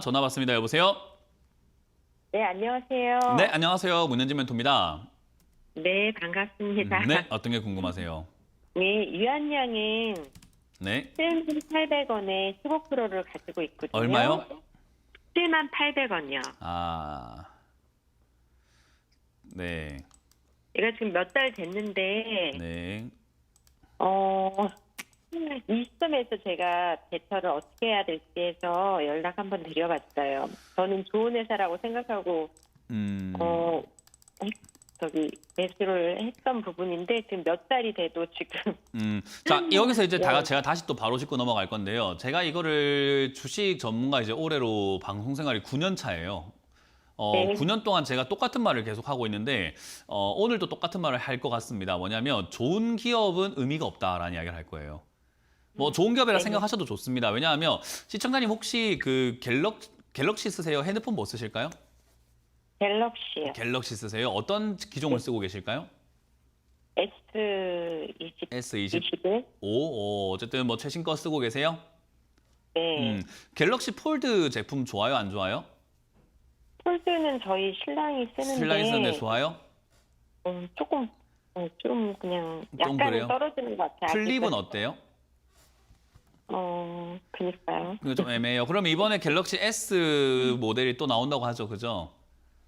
전화 받습니다. 여보세요? 네, 안녕하세요. 네, 안녕하세요. 문현진 멘토입니다. 네, 반갑습니다. 네, 어떤 게 궁금하세요? 네, 유한양행 네, 7,800원에 15%를 가지고 있거든요. 얼마요? 7,800원이요. 아, 네, 얘가 지금 몇 달 됐는데, 네. 어, 이 시점에서 제가 대처를 어떻게 해야 될지 해서 연락 한번 드려봤어요. 저는 좋은 회사라고 생각하고, 음, 어, 저기, 매수를 했던 부분인데, 지금 몇 달이 돼도 지금, 음, 자 여기서 이제 다, 네. 제가 다시 또 바로 짚고 넘어갈 건데요. 제가 이거를 주식 전문가 이제 올해로 방송 생활이 9년 차예요. 어, 네. 9년 동안 제가 똑같은 말을 계속 하고 있는데 어, 오늘도 똑같은 말을 할 것 같습니다. 뭐냐면 좋은 기업은 의미가 없다라는 이야기를 할 거예요. 뭐 좋은 기업이라 네. 생각하셔도 좋습니다. 왜냐하면 시청자님 혹시 그 갤럭 갤럭시 쓰세요? 핸드폰 뭐 쓰실까요? 갤럭시요. 갤럭시 쓰세요? 어떤 기종을 쓰고 계실까요? S20, S20 21? 오, 어, 어쨌든 뭐 최신 거 쓰고 계세요? 네. 음, 갤럭시 폴드 제품 좋아요, 안 좋아요? 폴드는 저희 신랑이 쓰는데 신랑이 쓰는데 좋아요? 음, 조금 어, 좀 그냥 좀 약간 떨어지는 것 같아요. 플립은. 어때요? 어, 그니까요. 그거 좀 애매해요. 그럼 이번에 갤럭시 S 모델이 또 나온다고 하죠, 그죠?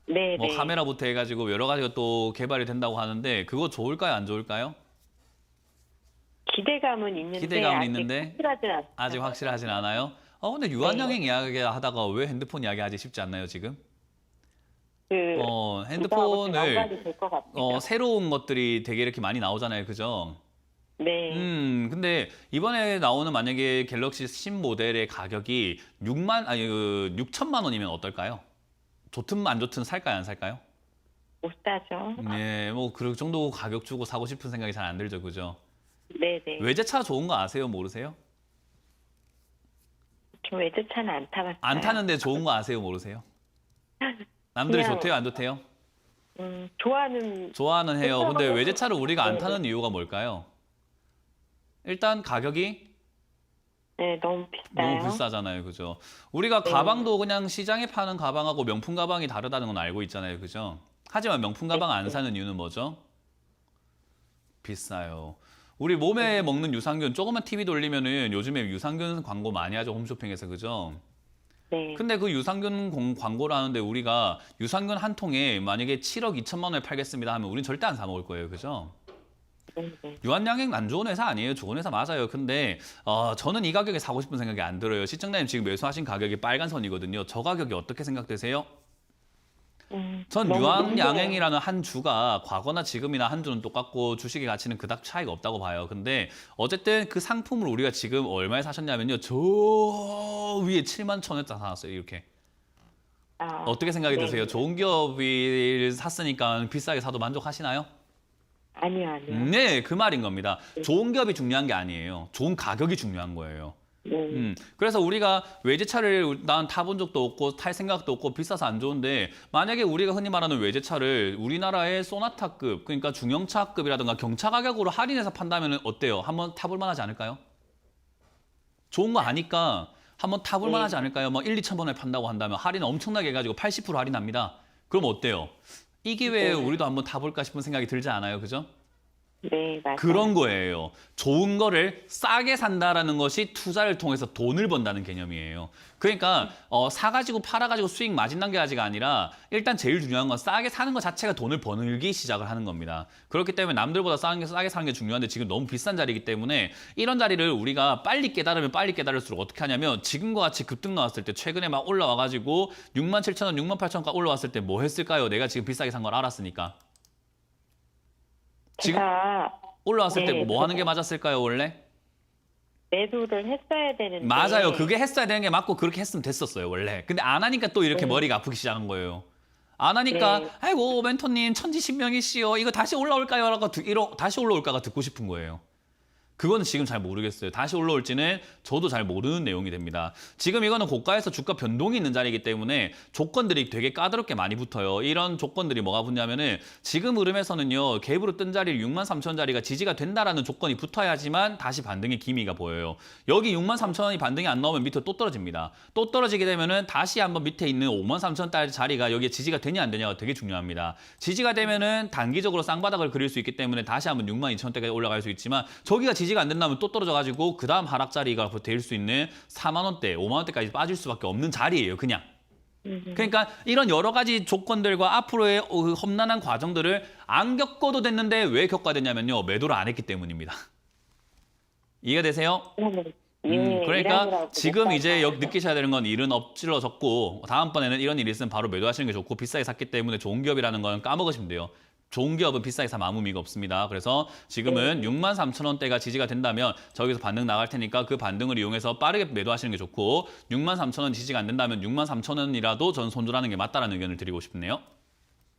네, 뭐 네. 카메라부터 해가지고 여러 가지가 또 개발이 된다고 하는데 그거 좋을까요, 안 좋을까요? 기대감은 있는데 기대감은 아직 있는데 확실하진 않아요. 아직 확실하진 않아요. 어, 근데 유한양행 이야기 하다가 왜 핸드폰 이야기하지 싶지 않나요, 지금? 그 어, 핸드폰을 될것 같아요. 어, 새로운 것들이 되게 이렇게 많이 나오잖아요, 그죠? 네. 음, 근데 이번에 나오는 만약에 갤럭시 신 모델의 가격이 6만 아니 그 6천만 원이면 어떨까요? 좋든 안 좋든 살까요, 안 살까요? 못 사죠. 네, 뭐 그 정도 가격 주고 사고 싶은 생각이 잘 안 들죠, 그죠? 네, 네. 외제차 좋은 거 아세요, 모르세요? 저 외제차는 안 타봤어요. 안 타는데 좋은 거 아세요, 모르세요? 남들이 그냥- 좋대요, 안 좋대요? 음, 좋아하는 좋아는 해요. 근데. 외제차를 우리가 안 네. 타는 이유가 뭘까요? 일단 가격이 네, 너무 비싸요. 너무 비싸잖아요, 그죠? 우리가 네. 가방도 그냥 시장에 파는 가방하고 명품 가방이 다르다는 건 알고 있잖아요, 그죠? 하지만 명품 가방 안 네. 사는 이유는 뭐죠? 비싸요. 우리 몸에 먹는 유산균 조금만 TV 돌리면은 요즘에 유산균 광고 많이 하죠, 홈쇼핑에서, 그죠? 네. 근데 그 유산균 공- 광고를 하는데 우리가 유산균 한 통에 만약에 7억 2천만 원에 팔겠습니다 하면 우린 절대 안 사 먹을 거예요, 그죠? 네, 네. 유한양행 안 좋은 회사 아니에요. 좋은 회사 맞아요. 근데 어, 저는 이 가격에 사고 싶은 생각이 안 들어요. 시청자님 지금 매수하신 가격이 빨간 선이거든요. 저 가격이 어떻게 생각되세요? 음, 전 유한양행이라는 한 주가 과거나 지금이나 한 주는 똑같고 주식의 가치는 그닥 차이가 없다고 봐요. 근데 어쨌든 그 상품을 우리가 지금 얼마에 사셨냐면요. 저 위에 7만 천 원에 사놨어요. 이렇게. 아, 어떻게 생각이 네. 드세요? 좋은 기업을 샀으니까 비싸게 사도 만족하시나요? 아니요, 아니요. 네, 그 말인 겁니다. 좋은 기업이 중요한 게 아니에요. 좋은 가격이 중요한 거예요. 네. 음, 그래서 우리가 외제차를 난 타본 적도 없고 탈 생각도 없고 비싸서 안 좋은데 만약에 우리가 흔히 말하는 외제차를 우리나라의 소나타급 그러니까 중형차급이라든가 경차 가격으로 할인해서 판다면 어때요? 한번 타볼 만하지 않을까요? 좋은 거 아니까 한번 타볼 네. 만하지 않을까요? 뭐 1, 2천 원에 판다고 한다면 할인 엄청나게 해가지고 80% 할인합니다. 그럼 어때요? 이 기회에 네. 우리도 한번 타볼까 싶은 생각이 들지 않아요? 그죠? 네, 맞아요. 그런 거예요. 좋은 거를 싸게 산다라는 것이 투자를 통해서 돈을 번다는 개념이에요. 그러니까 어, 사가지고 팔아가지고 수익 마진 남겨야지가 아니라 일단 제일 중요한 건 싸게 사는 것 자체가 돈을 버늘기 시작을 하는 겁니다. 그렇기 때문에 남들보다 싸게, 싸게 사는 게 중요한데 지금 너무 비싼 자리이기 때문에 이런 자리를 우리가 빨리 깨달으면 빨리 깨달을수록 어떻게 하냐면 지금과 같이 급등 나왔을 때 최근에 막 올라와가지고 6만 7천 원, 6만 8천 원까지 올라왔을 때 뭐 했을까요? 내가 지금 비싸게 산 걸 알았으니까. 지금 제가 올라왔을 때 네, 뭐 하는 게 맞았을까요, 원래? 매도를 했어야 되는데 맞아요. 그게 했어야 되는 게 맞고 그렇게 했으면 됐었어요, 원래. 근데 안 하니까 또 이렇게 네. 머리가 아프기 시작한 거예요. 안 하니까 네. 아이고 멘토님 천지신명이시여 이거 다시 올라올까요? 라고 드- 이러, 다시 올라올까가 듣고 싶은 거예요. 그건 지금 잘 모르겠어요. 다시 올라올지는 저도 잘 모르는 내용이 됩니다. 지금 이거는 고가에서 주가 변동이 있는 자리이기 때문에 조건들이 되게 까다롭게 많이 붙어요. 이런 조건들이 뭐가 붙냐면은 지금 흐름에서는요. 갭으로 뜬 자리를 6만 3천 자리가 지지가 된다라는 조건이 붙어야지만 다시 반등의 기미가 보여요. 여기 6만 3천 원이 반등이 안 나오면 밑으로 또 떨어집니다. 또 떨어지게 되면은 다시 한번 밑에 있는 5만 3천 달 자리가 여기에 지지가 되냐 안 되냐가 되게 중요합니다. 지지가 되면은 단기적으로 쌍바닥을 그릴 수 있기 때문에 다시 한번 6만 2천 원대까지 올라갈 수 있지만 저기가 지지 가 안 된다면 또 떨어져 가지고 그 다음 하락 자리가 될 수 있는 4만 원대, 5만 원대까지 빠질 수밖에 없는 자리예요, 그냥. 음. 그러니까 이런 여러 가지 조건들과 앞으로의 어, 그 험난한 과정들을 안 겪어도 됐는데 왜 겪어야 됐냐면요. 매도를 안 했기 때문입니다. 이해가 되세요? 음, 음, 예, 그러니까 지금 못 이제 느끼셔야 되는 건 일은 엎질러졌고 다음번에는 이런 일이 있으면 바로 매도하시는 게 좋고 비싸게 샀기 때문에 좋은 기업이라는 건 까먹으시면 돼요. 좋은 기업은 비싸게 사면 아무 의미가 없습니다. 그래서 지금은 6만 3천 원대가 지지가 된다면 저기서 반등 나갈 테니까 그 반등을 이용해서 빠르게 매도하시는 게 좋고 6만 3천 원 지지가 안 된다면 6만 3천 원이라도 전 손절하는 게 맞다라는 의견을 드리고 싶네요.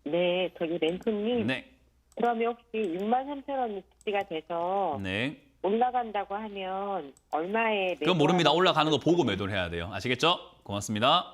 네, 저기 랭크님. 네, 그러면 혹시 6만 3천 원이 지지가 돼서 네. 올라간다고 하면 얼마에 그건 모릅니다. 올라가는 거 보고 매도를 해야 돼요. 아시겠죠? 고맙습니다.